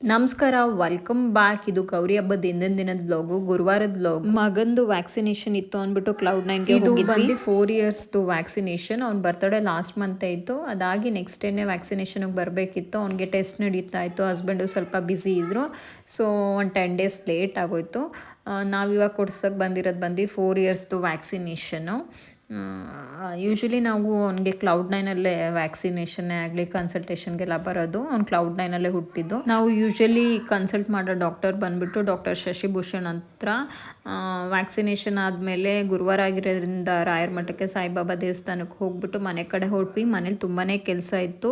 ನಮಸ್ಕಾರ welcome back ಇದು ಗೌರಿ ಹಬ್ಬದ ಹಿಂದಿನ ದಿನದ ಬ್ಲಾಗು ಗುರುವಾರದ ಬ್ಲಾಗ್ ಮಗಂದು ವ್ಯಾಕ್ಸಿನೇಷನ್ ಇತ್ತು ಅಂದ್ಬಿಟ್ಟು ಕ್ಲೌಡ್ ನೈನ್ ಇದು ಬಂದು ಫೋರ್ ಇಯರ್ಸ್ದು ವ್ಯಾಕ್ಸಿನೇಷನ್ ಅವ್ನ ಬರ್ತಡೇ ಲಾಸ್ಟ್ ಮಂತ್ ಇತ್ತು. ಅದಾಗಿ ನೆಕ್ಸ್ಟ್ ಡೇನೆ ವ್ಯಾಕ್ಸಿನೇಷನ್ಗೆ ಬರಬೇಕಿತ್ತು. ಅವ್ನಿಗೆ ಟೆಸ್ಟ್ ನಡೀತಾ ಇತ್ತು. ಹಸ್ಬೆಂಡು ಸ್ವಲ್ಪ ಬ್ಯುಸಿ ಇದ್ದರು ಸೊ ಒಂದು ಟೆನ್ ಡೇಸ್ ಲೇಟ್ ಆಗೋಯ್ತು. ನಾವಿವಾಗ ಕೊಡ್ಸೋಕ್ಕೆ ಬಂದಿರೋದು ಬಂದು ಫೋರ್ ಇಯರ್ಸ್ದು ವ್ಯಾಕ್ಸಿನೇಷನು ಯೂಶ್ವಲಿ ನಾವು ಅವನಿಗೆ ಕ್ಲೌಡ್ ನೈನಲ್ಲೇ ವ್ಯಾಕ್ಸಿನೇಷನ್ನೇ ಆಗಲಿ ಕನ್ಸಲ್ಟೇಷನ್ಗೆಲ್ಲ ಬರೋದು. ಅವ್ನು ಕ್ಲೌಡ್ ನೈನಲ್ಲೇ ಹುಟ್ಟಿದ್ದು. ನಾವು ಯೂಶ್ವಲಿ ಕನ್ಸಲ್ಟ್ ಮಾಡೋ ಡಾಕ್ಟರ್ ಬಂದುಬಿಟ್ಟು ಡಾಕ್ಟರ್ ಶಶಿಭೂಷಣ್ ಹತ್ರ ವ್ಯಾಕ್ಸಿನೇಷನ್ ಆದಮೇಲೆ ಗುರುವಾರ ಆಗಿರೋದ್ರಿಂದ ರಾಯರ ಮಠಕ್ಕೆ ಸಾಯಿಬಾಬಾ ದೇವಸ್ಥಾನಕ್ಕೆ ಹೋಗ್ಬಿಟ್ಟು ಮನೆ ಕಡೆ ಹೊರಟ್ವಿ. ಮನೇಲಿ ತುಂಬಾ ಕೆಲಸ ಇತ್ತು.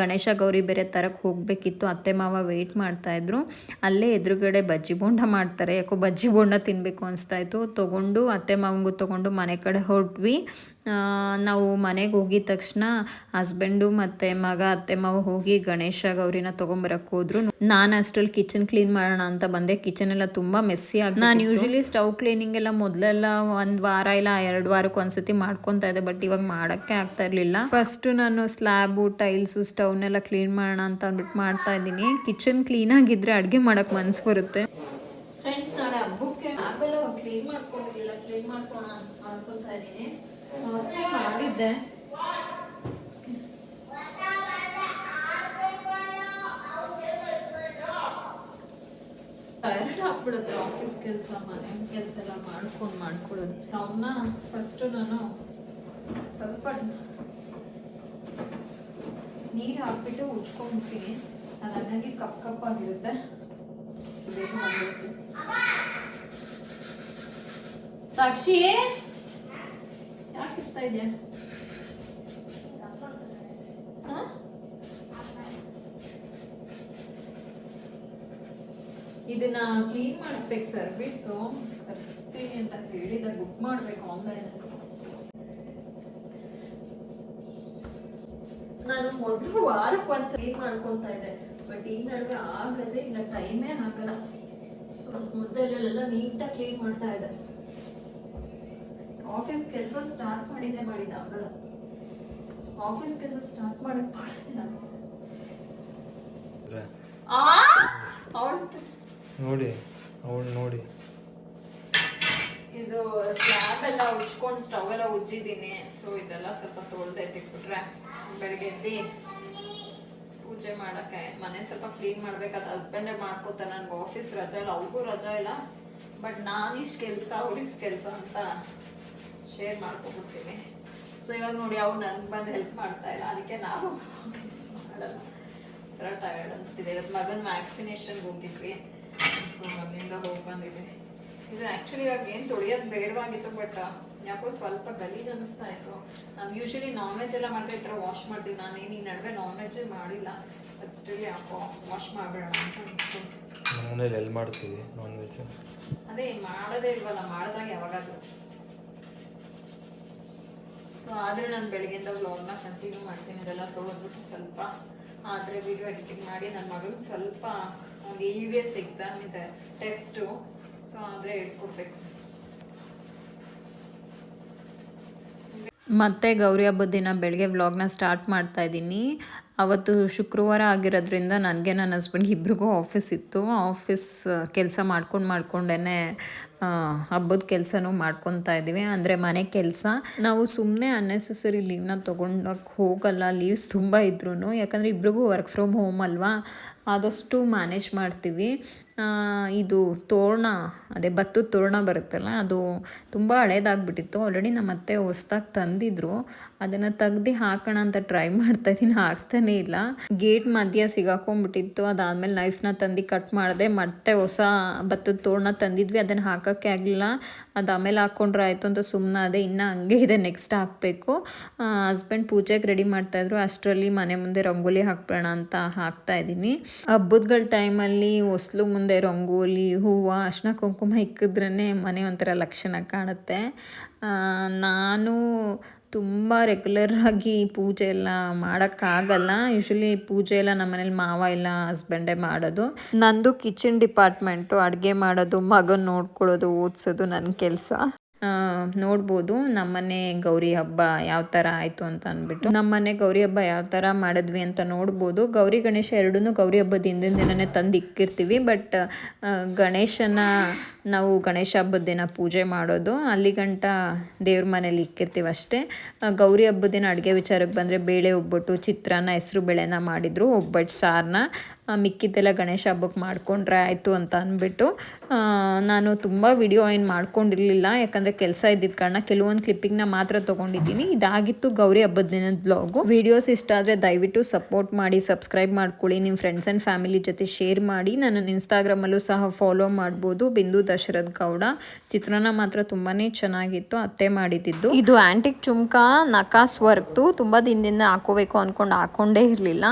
ಗಣೇಶ ಗೌರಿ ಬೇರೆ ತರಕ್ಕೆ ಹೋಗಬೇಕಿತ್ತು. ಅತ್ತೆ, ಮಾವ ವೆಯ್ಟ್ ಮಾಡ್ತಾಯಿದ್ರು ಅಲ್ಲೇ ಎದುರುಗಡೆ ಬಜ್ಜಿ ಬೋಂಡ ಮಾಡ್ತಾರೆ. ಯಾಕೋ ಬಜ್ಜಿ ಬೋಂಡ ತಿನ್ನಬೇಕು ಅನಿಸ್ತಾ ಇತ್ತು. ತೊಗೊಂಡು, ಅತ್ತೆ, ಮಾವಂಗೂ ತೊಗೊಂಡು ಮನೆ ಕಡೆ ಹೊರಟ್ವಿ. ನಾವು ಮನೆಗೆ ಹೋಗಿದ ತಕ್ಷಣ ಹಸ್ಬೆಂಡು ಮತ್ತು ಮಗ, ಅತ್ತೆ ಮಾವ ಹೋಗಿ ಗಣೇಶ ಗೌರಿನ ತೊಗೊಂಬರಕ್ಕೆ ಹೋದ್ರು. ನಾನು ಅಷ್ಟರಲ್ಲಿ ಕಿಚನ್ ಕ್ಲೀನ್ ಮಾಡೋಣ ಅಂತ ಬಂದೆ. ಕಿಚನ್ ಎಲ್ಲ ತುಂಬ ಮೆಸ್ಸಿ ಆಗಿ ನಾನು ಯೂಶಲಿ ಸ್ಟವ್ ಕ್ಲೀನಿಂಗ್ ಎಲ್ಲ ಮೊದಲೆಲ್ಲ ಒಂದು ವಾರ ಇಲ್ಲ ಎರಡು ವಾರಕ್ಕೆ ಒಂದ್ಸತಿ ಮಾಡ್ಕೊತಾ ಇದ್ದೆ, ಬಟ್ ಇವಾಗ ಮಾಡೋಕ್ಕೆ ಆಗ್ತಾ ಇರಲಿಲ್ಲ. ಫಸ್ಟು ನಾನು ಸ್ಲ್ಯಾಬು ಟೈಲ್ಸು ಸ್ಟವ್ನೆಲ್ಲ ಕ್ಲೀನ್ ಮಾಡೋಣ ಅಂತ ಅಂದ್ಬಿಟ್ಟು ಮಾಡ್ತಾ ಇದ್ದೀನಿ. ಕಿಚನ್ ಕ್ಲೀನ್ ಆಗಿದ್ರೆ ಅಡುಗೆ ಮಾಡೋಕ್ಕೆ ಮನಸ್ಸು ಬರುತ್ತೆ ಫ್ರೆಂಡ್ಸ್ ನಾಳೆ ಹಬ್ಬಕ್ಕೆ ಆಪೆಲ್ಲ ಕ್ಲೀನ್ ಮಾಡ್ಕೊಂಡಿರಲಿಲ್ಲ ಕ್ಲೀನ್ ಮಾಡ್ಕೋಣ ಅನ್ಕೊತಾ ಇದ್ದೀನಿ ಅಷ್ಟೇ ಟೈರ್ಡ್ ಆಗ್ಬಿಡುತ್ತೆ ಆಫೀಸ್ ಕೆಲಸ ಮನೆ ಕೆಲಸ ಎಲ್ಲ ಮಾಡ್ಕೊಂಡು ಮಾಡ್ಕೊಳ್ಳೋದು. ಅವನ್ನ ಫಸ್ಟು ನಾನು ಸ್ವಲ್ಪ ನೀರು ಹಾಕ್ಬಿಟ್ಟು ಉಜ್ಕೊಂಡ್ಬಿಡ್ತೀನಿ. ಅದು ಹಂಗಾಗಿ ಕಪ್ ಕಪ್ಪಾಗಿರುತ್ತೆ ಸಾಕ್ಷಿ, ಯಾಕೆ ಇರ್ತಾ ಇದೆಯಾ? ಇದನ್ನ ಕ್ಲೀನ್ ಮಾಡಿಸ್ಬೇಕು ಸರ್ವಿಸು ತರಿಸ್ತೀನಿ ಅಂತ ಹೇಳಿದ ಬುಕ್ ಮಾಡ್ಬೇಕು ಆನ್ಲೈನ್ ನಾನು ಮೊದಲು ವಾರಕ್ಕೆ ಒಂದ್ ಕ್ಲೀನ್ ಮಾಡ್ಕೊತಾ ಇದ್ದೆ. ಬಟ್ ಈ ನಡುವೆ ಆಗದೆ ಇಲ್ಲ ಟೈಮೇ ಆಗಲ್ಲ. ಸೊ ಮೊದಲೆಲ್ಲ ನೀಟಾಗಿ ಕ್ಲೀನ್ ಮಾಡ್ತಾ ಇದ್ದೆ. ಆಫೀಸ್ ಕೆಲಸ ಸ್ಟಾರ್ಟ್ ಮಾಡಿದ್ದೆ ಮಾಡಿದ ಆಗಲ್ಲ. ಆಫೀಸ್ ಕೆಲಸ ಸ್ಟಾರ್ಟ್ ಮಾಡಕ್ ಮಾಡಿದೆ ನಾನು ಆ ಅವಳು ನೋಡಿ, ಅವಳು ನೋಡಿ. ಇದು ಸ್ಲ್ಯಾಬ್ ಎಲ್ಲ ಉಜ್ಕೊಂಡು ಸ್ಟವ್ ಎಲ್ಲ ಉಜ್ಜಿದ್ದೀನಿ. ಸೊ ಇದೆಲ್ಲ ಸ್ವಲ್ಪ ತೊಳ್ದೆ ಎತ್ತಿಟ್ಬಿಟ್ರೆ ಬೆಳಗ್ಗೆ ಎದ್ದು ಪೂಜೆ ಮಾಡಕ್ಕೆ, ಮನೆ ಸ್ವಲ್ಪ ಕ್ಲೀನ್ ಮಾಡ್ಬೇಕಾದ ಹಸ್ಬೆಂಡೇ ಮಾಡ್ಕೋತಾನೆ ನನ್ಗೆ ಆಫೀಸ್ ರಜಾ ಇಲ್ಲ ಅವ್ರಿಗೂ ರಜಾ ಇಲ್ಲ. ಬಟ್ ನಾನಿಷ್ಟು ಕೆಲಸ ಅವ್ರಿಷ್ಟು ಕೆಲಸ ಅಂತ ಶೇರ್ ಮಾಡ್ಕೊಬಿಡ್ತೀನಿ ಸೊ ಇವಾಗ ನೋಡಿ, ಅವ್ರು ನನ್ಗೆ ಬಂದು ಹೆಲ್ಪ್ ಮಾಡ್ತಾ ಇಲ್ಲ. ಅದಕ್ಕೆ ನಾವು ಮಾಡಲ್ಲ. ಒಂಥರ ಟಯರ್ಡ್ ಅನಿಸ್ತಿದೆ. ಇವತ್ತು ಮಗನ ವ್ಯಾಕ್ಸಿನೇಷನ್ಗೆ ಹೋಗಿದ್ವಿ. ಸೊ ಅಲ್ಲಿಂದ ಹೋಗಿ ಬಂದಿದೆ ಇದು ಆ್ಯಕ್ಚುಲಿ ಇವಾಗ ಏನು ತೊಳೆಯೋದು ಬೇಡವಾಗಿತ್ತು ಬಟ್ ಯಾಕೋ ಸ್ವಲ್ಪ ಗಲೀಜು ಅನಿಸ್ತಾ ಇತ್ತು. ನಾನು ಯೂಶ್ವಲಿ ನಾನ್ ವೆಜ್ ಎಲ್ಲ ಮತ್ತೆ ಈ ಥರ ವಾಶ್ ಮಾಡ್ತೀನಿ ನಾನೇನು ಈ ನಡುವೆ ನಾನ್ ವೆಜ್ಜೇ ಮಾಡಿಲ್ಲ. ಬಟ್ ಸ್ಟಿಲ್ ಯಾಕೋ ವಾಶ್ ಮಾಡಬೇಡ ಅಂತ ಅನಿಸ್ತು. ಮನೇಲಿ ಎಲ್ಲಿ ಮಾಡ್ತೀವಿ ನಾನ್ ವೆಜ್ ಅದೇ ಮಾಡೋದೇ ಇಲ್ವಲ್ಲ ಮಾಡಿದಾಗ ಯಾವಾಗಾದ್ರೂ. ಸೊ ಆದರೆ ನಾನು ಬೆಳಗ್ಗೆಯಿಂದ ವ್ಲಾಗ್ನ ಕಂಟಿನ್ಯೂ ಮಾಡ್ತೀನಿ. ಇದೆಲ್ಲ ತೊಳೆದ್ಬಿಟ್ಟು ಸ್ವಲ್ಪ ಆದರೆ ವಿಡಿಯೋ ಎಡಿಟಿಂಗ್ ಮಾಡಿ ನನ್ನ ಮಗನಿಗೆ ಸ್ವಲ್ಪ ಒಂದು ಇ ವಿ ಎಸ್ ಎಕ್ಸಾಮ್ ಇದೆ ಟೆಸ್ಟು ಸೊ ಆದರೆ ಹೇಳ್ಕೊಡ್ಬೇಕು. ಮತ್ತೆ ಗೌರಿ ಹಬ್ಬದ ದಿನ ಬೆಳಗ್ಗೆ ವ್ಲಾಗ್ನ ಸ್ಟಾರ್ಟ್ ಮಾಡ್ತಾ ಇದ್ದೀನಿ ಅವತ್ತು ಶುಕ್ರವಾರ ಆಗಿರೋದ್ರಿಂದ ನನಗೆ ನನ್ನ ಹಸ್ಬೆಂಡ್ಗೆ ಇಬ್ರಿಗೂ ಆಫೀಸ್ ಇತ್ತು. ಆಫೀಸ್ ಕೆಲಸ ಮಾಡ್ಕೊಂಡು ಮಾಡ್ಕೊಂಡೇ ಹಬ್ಬದ ಕೆಲಸನೂ ಮಾಡ್ಕೊತಾ ಇದ್ದೀವಿ. ಅಂದರೆ ಮನೆ ಕೆಲಸ. ನಾವು ಸುಮ್ಮನೆ ಅನ್ನೆಸೆಸರಿ ಲೀವ್ನ ತೊಗೊಂಡೋಕೆ ಹೋಗಲ್ಲ. ಲೀವ್ಸ್ ತುಂಬ ಇದ್ರೂ ಯಾಕಂದರೆ ಇಬ್ರಿಗೂ ವರ್ಕ್ ಫ್ರಮ್ ಹೋಮ್ ಅಲ್ವಾ? ಆದಷ್ಟು ಮ್ಯಾನೇಜ್ ಮಾಡ್ತೀವಿ. ಇದು ತೋರಣ, ಅದೇ ಭತ್ತದ ತೋರಣ ಬರುತ್ತಲ್ಲ, ಅದು ತುಂಬ ಹಳೇದಾಗ್ಬಿಟ್ಟಿತ್ತು. ಆಲ್ರೆಡಿ ನಮ್ಮ ಅತ್ತೆ ಹೊಸ್ದಾಗಿ ತಂದಿದ್ರು. ಅದನ್ನು ತೆಗ್ದು ಹಾಕೋಣ ಅಂತ ಟ್ರೈ ಮಾಡ್ತಾ ಇದ್ದೀನಿ. ಇಲ್ಲ. ಗೇಟ್ ಮಧ್ಯ ಸಿಗಾಕೊಂಡ್ಬಿಟ್ಟಿತ್ತು. ಅದಾದಮೇಲೆ ನೈಫ್ನ ತಂದು ಕಟ್ ಮಾಡಿದೆ. ಮತ್ತೆ ಹೊಸ ಭತ್ತದ ತೋರಣ ತಂದಿದ್ವಿ. ಅದನ್ನು ಹಾಕೋಕ್ಕೆ ಆಗಲಿಲ್ಲ. ಆಮೇಲೆ ಹಾಕ್ಕೊಂಡ್ರೆ ಆಯಿತು ಅಂತ ಸುಮ್ಮನೆ ಅದೇ. ಇನ್ನೂ ಹಂಗೆ ಇದೆ. ನೆಕ್ಸ್ಟ್ ಹಾಕಬೇಕು. ಹಸ್ಬೆಂಡ್ ಪೂಜೆಗೆ ರೆಡಿ ಮಾಡ್ತಾಯಿದ್ರು ಅಷ್ಟರಲ್ಲಿ ಮನೆ ಮುಂದೆ ರಂಗೋಲಿ ಹಾಕ್ಬೇಡ ಅಂತ ಹಾಕ್ತಾ ಇದ್ದೀನಿ. ಹಬ್ಬದಗಳ ಟೈಮಲ್ಲಿ ಹೊಸ್ಲು ಮುಂದೆ ರಂಗೋಲಿ, ಹೂವು ಅರ್ಶಿನ ಕುಂಕುಮ ಇಕ್ಕಿದ್ರೇ ಮನೆ ಒಂಥರ ಲಕ್ಷಣ ಕಾಣುತ್ತೆ. ನಾನು ತುಂಬ ರೆಗ್ಯುಲರಾಗಿ ಪೂಜೆ ಎಲ್ಲ ಮಾಡೋಕ್ಕಾಗಲ್ಲ. ಯೂಶ್ವಲಿ ಪೂಜೆ ಎಲ್ಲ ನಮ್ಮ ಮನೇಲಿ ಮಾವ ಇಲ್ಲ ಹಸ್ಬೆಂಡೇ ಮಾಡೋದು. ನಂದು ಕಿಚನ್ ಡಿಪಾರ್ಟ್ಮೆಂಟು ಅಡುಗೆ ಮಾಡೋದು, ಮಗನ ನೋಡ್ಕೊಳ್ಳೋದು, ಓದಿಸೋದು ನನ್ನ ಕೆಲಸ. ನೋಡ್ಬೋದು. ನಮ್ಮನೆ ಗೌರಿ ಹಬ್ಬ ಯಾವ ಥರ ಆಯಿತು ಅಂತ ಅಂದ್ಬಿಟ್ಟು. ನಮ್ಮನೆ ಗೌರಿ ಹಬ್ಬ ಯಾವ ಥರ ಮಾಡಿದ್ವಿ ಅಂತ ನೋಡ್ಬೋದು. ಗೌರಿ ಗಣೇಶ ಎರಡೂ ಗೌರಿ ಹಬ್ಬದ ಹಿಂದಿನ ದಿನನೇ ತಂದು ಇಕ್ಕಿರ್ತೀವಿ. ಬಟ್ ಗಣೇಶನ ನಾವು ಗಣೇಶ ಹಬ್ಬದ ದಿನ ಪೂಜೆ ಮಾಡೋದು. ಅಲ್ಲಿ ಗಂಟ ದೇವ್ರ ಮನೇಲಿ ಇಕ್ಕಿರ್ತೀವಿ ಅಷ್ಟೇ. ಗೌರಿ ಹಬ್ಬದ ದಿನ ಅಡುಗೆ ವಿಚಾರಕ್ಕೆ ಬಂದರೆ ಬೇಳೆ ಒಬ್ಬಟ್ಟು ಚಿತ್ರಾನ್ನ, ಹೆಸರು ಬೇಳೆನ ಮಾಡಿದರು. ಒಬ್ಬಟ್ಟು ಸಾರನ್ನ ಮಿಕ್ಕಿದ್ದೆಲ್ಲ ಗಣೇಶ ಹಬ್ಬಕ್ಕೆ ಮಾಡ್ಕೊಂಡ್ರೆ ಆಯಿತು ಅಂತ ಅಂದ್ಬಿಟ್ಟು. ನಾನು ತುಂಬ ವಿಡಿಯೋ ಏನು ಮಾಡ್ಕೊಂಡಿರಲಿಲ್ಲ. ಯಾಕಂದರೆ ಕೆಲಸ ಇದ್ದಿದ್ದ ಕಾರಣ ಕೆಲವೊಂದು ಕ್ಲಿಪ್ಪಿಂಗ್ನ ಮಾತ್ರ ತಗೊಂಡಿದ್ದೀನಿ. ಇದಾಗಿತ್ತು ಗೌರಿ ಹಬ್ಬದ ದಿನದ ಬ್ಲಾಗು ವಿಡಿಯೋಸ್ ಇಷ್ಟ ಆದರೆ ದಯವಿಟ್ಟು ಸಪೋರ್ಟ್ ಮಾಡಿ ಸಬ್ಸ್ಕ್ರೈಬ್ ಮಾಡ್ಕೊಳ್ಳಿ. ನಿಮ್ಮ ಫ್ರೆಂಡ್ಸ್ ಆ್ಯಂಡ್ ಫ್ಯಾಮಿಲಿ ಜೊತೆ ಶೇರ್ ಮಾಡಿ. ನನ್ನ ಇನ್ಸ್ಟಾಗ್ರಾಮಲ್ಲೂ ಸಹ ಫಾಲೋ ಮಾಡ್ಬೋದು. ಬಿಂದು ದಶರಥ್ ಗೌಡ. ಚಿತ್ರನ ಮಾತ್ರ ತುಂಬಾನೇ ಚೆನ್ನಾಗಿತ್ತು. ಅತ್ತೆ ಮಾಡಿದ್ದು ಇದು ಆ್ಯಂಟಿಕ್ ಚುಮ್ಕ ನಕಾಸ್ ವರ್ಕ್ದು. ತುಂಬ ದಿನದಿಂದ ಹಾಕೋಬೇಕು ಅನ್ಕೊಂಡು ಹಾಕೊಂಡೇ ಇರಲಿಲ್ಲ.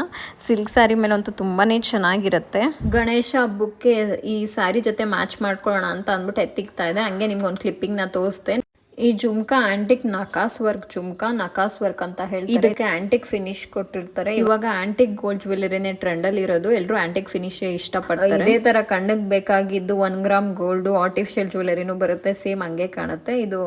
ಸಿಲ್ಕ್ ಸ್ಯಾರಿ ಮೇಲಂತೂ ತುಂಬಾನೇ ಚೆನ್ನಾಗಿರುತ್ತೆ. ಗಣೇಶ ಹಬ್ಬಕ್ಕೆ ಈ ಸ್ಯಾರಿ ಜೊತೆ ಮ್ಯಾಚ್ ಮಾಡ್ಕೊಳ್ಳೋಣ ಅಂತ ಅಂದ್ಬಿಟ್ಟು ಎತ್ತಿಕ್ತಾ ಇದೆ. ಹಂಗೆ ನಿಮ್ಗೆ ಒಂದು ಕ್ಲಿಪ್ಪಿಂಗ್ನ gusten. ಈ ಜುಮ್ಕಾ ಆಂಟಿಕ್ ನಕಾಸ್ ವರ್ಕ್ ಜುಮ್ಕಾ ನಕಾಸ್ ವರ್ಕ್ ಅಂತ ಹೇಳಿ ಇದಕ್ಕೆ ಆಂಟಿಕ್ ಫಿನಿಶ್ ಕೊಟ್ಟಿರ್ತಾರೆ. ಇವಾಗ ಆಂಟಿಕ್ ಗೋಲ್ಡ್ ಜ್ಯುವೆಲರಿನೇ ಟ್ರೆಂಡ್ ಅಲ್ಲಿ ಇರೋದು. ಎಲ್ಲರೂ ಆಂಟಿಕ್ ಫಿನಿಶ್ ಇಷ್ಟಪಡ್ತಾರೆ. ಇದೇ ತರ ಕಣ್ಣಿಗೆ ಬೇಕಾಗಿದ್ದು ಒನ್ ಗ್ರಾಮ್ ಗೋಲ್ಡ್ ಆರ್ಟಿಫಿಷಿಯಲ್ ಜ್ಯುವೆಲರಿನೂ ಬರುತ್ತೆ. ಸೇಮ್ ಹಂಗೆ ಕಾಣುತ್ತೆ. ಇದು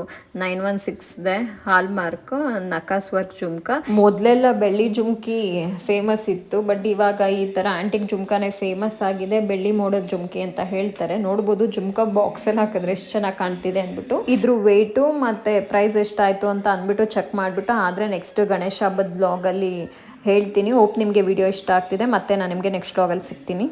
nine one six the hallmark ನಕಾಸ್ work jhumka. ಮೊದಲೆಲ್ಲ ಬೆಳ್ಳಿ ಜುಮ್ಕಿ ಫೇಮಸ್ ಇತ್ತು. ಬಟ್ ಇವಾಗ ಈ ತರ ಆಂಟಿಕ್ ಜುಮ್ಕಾನೇ ಫೇಮಸ್ ಆಗಿದೆ. ಬೆಳ್ಳಿ ಮೋಡದ ಜುಮ್ಕಿ ಅಂತ ಹೇಳ್ತಾರೆ. ನೋಡ್ಬೋದು ಜುಮ್ಕಾ ಬಾಕ್ಸ್ ಅಲ್ಲಿ ಹಾಕಿದ್ರೆ ಎಷ್ಟು ಚೆನ್ನಾಗಿ ಕಾಣ್ತಿದೆ ಅಂದ್ಬಿಟ್ಟು. ಇದ್ರ ವೆಯ್ಟು ಮತ್ತೆ ಪ್ರೈಸ್ ಎಷ್ಟಾಯಿತು ಅಂತ ಅಂದ್ಬಿಟ್ಟು ಚೆಕ್ ಮಾಡಿಬಿಟ್ಟು, ಆದರೆ ನೆಕ್ಸ್ಟ್ ಗಣೇಶ ಹಬ್ಬದ ಬ್ಲಾಗಲ್ಲಿ ಹೇಳ್ತೀನಿ. ಹೋಪ್ ನಿಮಗೆ ವಿಡಿಯೋ ಇಷ್ಟ ಆಗ್ತಿದೆ. ಮತ್ತೆ ನಾನು ನಿಮಗೆ ನೆಕ್ಸ್ಟ್ ಬ್ಲಾಗಲ್ಲಿ ಸಿಗ್ತೀನಿ.